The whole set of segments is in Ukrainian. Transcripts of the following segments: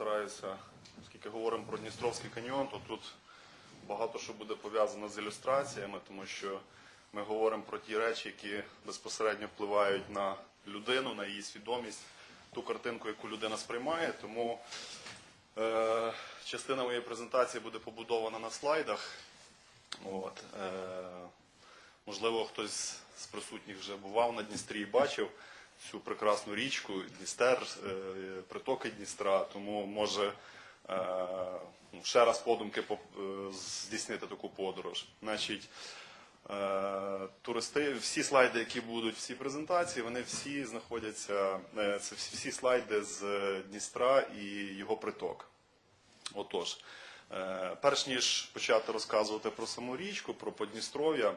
постараюся, оскільки говоримо про Дністровський каньйон, то тут багато що буде пов'язано з ілюстраціями, тому що ми говоримо про ті речі, які безпосередньо впливають на людину, на її свідомість, ту картинку, яку людина сприймає. Тому е, частина моєї презентації буде побудована на слайдах. От, е, можливо, хтось з присутніх вже бував на Дністрі і бачив цю прекрасну річку, Дністер, е, притоки Дністра, тому може е, ну, ще раз подумки е, здійснити таку подорож. Значить, туристи, всі слайди, які будуть в цій презентації, вони всі знаходяться, це всі слайди з Дністра і його приток. Отож, перш ніж почати розказувати про саму річку, про Подністров'я,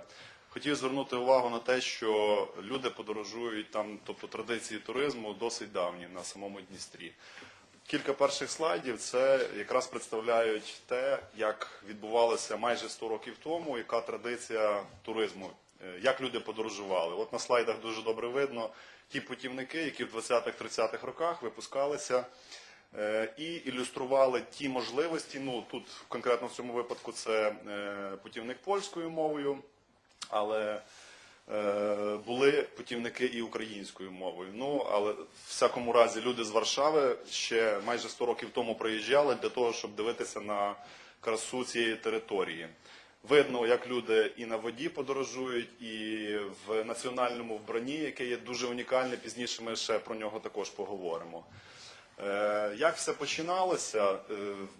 хотів звернути увагу на те, що люди подорожують там, тобто традиції туризму досить давні на самому Дністрі. Кілька перших слайдів це якраз представляють те, як відбувалося майже 100 років тому, яка традиція туризму, е, як люди подорожували. От на слайдах дуже добре видно ті путівники, які в 20-30-х роках випускалися е, і ілюстрували ті можливості. Ну тут конкретно в цьому випадку це е, путівник польською мовою, але е, були путівники і українською мовою. Ну але в всякому разі люди з Варшави ще майже 100 років тому приїжджали для того, щоб дивитися на красу цієї території. Видно, як люди і на воді подорожують, і в національному вбранні, яке є дуже унікальне. Пізніше ми ще про нього також поговоримо. Е, Як все починалося? Е,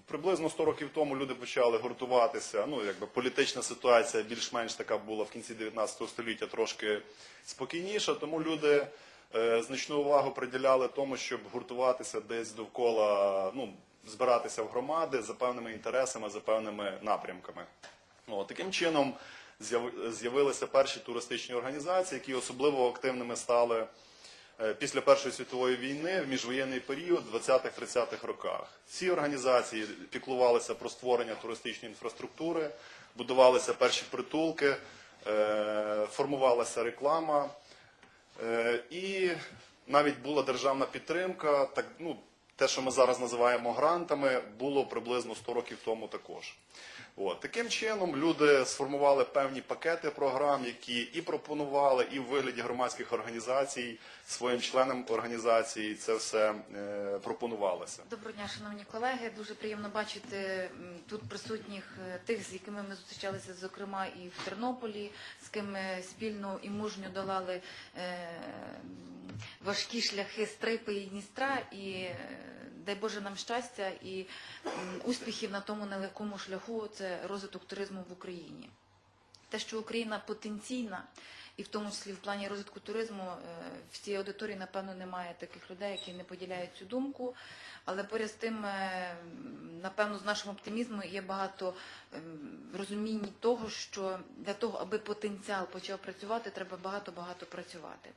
Приблизно 100 років тому люди почали гуртуватися. Ну, якби політична ситуація більш-менш така була в кінці 19 століття трошки спокійніша, тому люди е, значну увагу приділяли тому, щоб гуртуватися десь довкола, ну, збиратися в громади за певними інтересами, за певними напрямками. Ну, таким чином з'явилися перші туристичні організації, які особливо активними стали після Першої світової війни в міжвоєнний період в 20-30-х роках. Ці організації піклувалися про створення туристичної інфраструктури, будувалися перші притулки, е, формувалася реклама. Е, І навіть була державна підтримка. Так, ну, те, що ми зараз називаємо грантами, було приблизно 100 років тому також. От. Таким чином люди сформували певні пакети програм, які і пропонували, і в вигляді громадських організацій своїм членам організації це все е, пропонувалося. Доброго дня, шановні колеги. Дуже приємно бачити тут присутніх е, тих, з якими ми зустрічалися, зокрема, і в Тернополі, з ким ми спільно і мужньо долали е, важкі шляхи Стрипи і Дністра. І е, дай Боже нам щастя і успіхів на тому нелегкому шляху це розвиток туризму в Україні. Те, що Україна потенційна, і в тому числі в плані розвитку туризму, е, в цій аудиторії, напевно, немає таких людей, які не поділяють цю думку. Але поряд з тим, е, напевно, з нашим оптимізмом є багато ем, розуміння того, що для того, аби потенціал почав працювати, треба багато-багато працювати.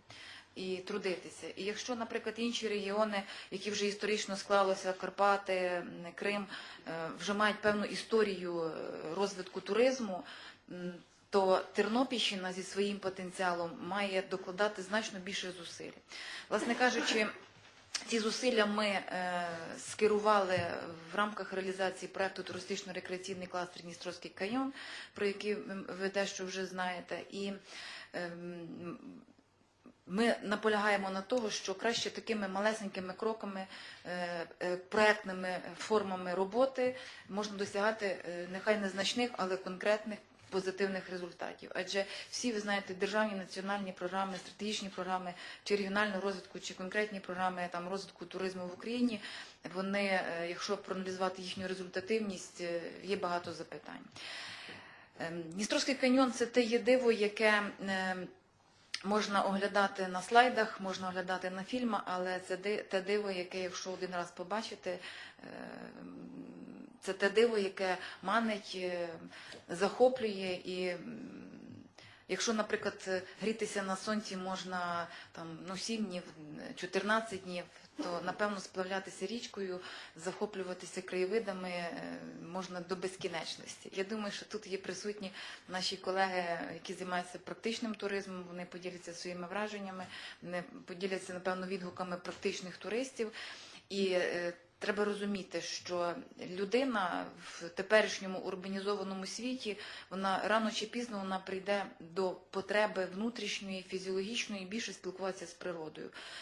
І трудитися. І якщо, наприклад, інші регіони, які вже історично склалися, Карпати, Крим, е, вже мають певну історію е, розвитку туризму, то Тернопільщина зі своїм потенціалом має докладати значно більше зусиль. Власне кажучи, ці зусилля ми е, скерували в рамках реалізації проекту туристично-рекреаційний кластер Дністровський каньйон, про який ви дещо вже знаєте. І ем, ми наполягаємо на того, що краще такими малесенькими кроками, е, е, проектними формами роботи можна досягати нехай незначних, але конкретних позитивних результатів. Адже всі ви знаєте, державні національні програми, стратегічні програми чи регіонального розвитку, чи конкретні програми там розвитку туризму в Україні, вони, е, якщо проаналізувати їхню результативність, е, є багато запитань. Ем, Дністровський каньйон це те є диво, яке ем, можна оглядати на слайдах, можна оглядати на фільмах, але це те диво, яке, якщо один раз побачите, ем, це те диво, яке манить, е, захоплює і. Якщо, наприклад, грітися на сонці можна там ну 7 днів, 14 днів, то напевно сплавлятися річкою, захоплюватися краєвидами е, можна до безкінечності. Я думаю, що тут є присутні наші колеги, які займаються практичним туризмом. Вони поділяться своїми враженнями, вони поділяться напевно відгуками практичних туристів. І е, треба розуміти, що людина в теперішньому урбанізованому світі, вона рано чи пізно вона прийде до потреби внутрішньої, фізіологічної, більше спілкуватися з природою.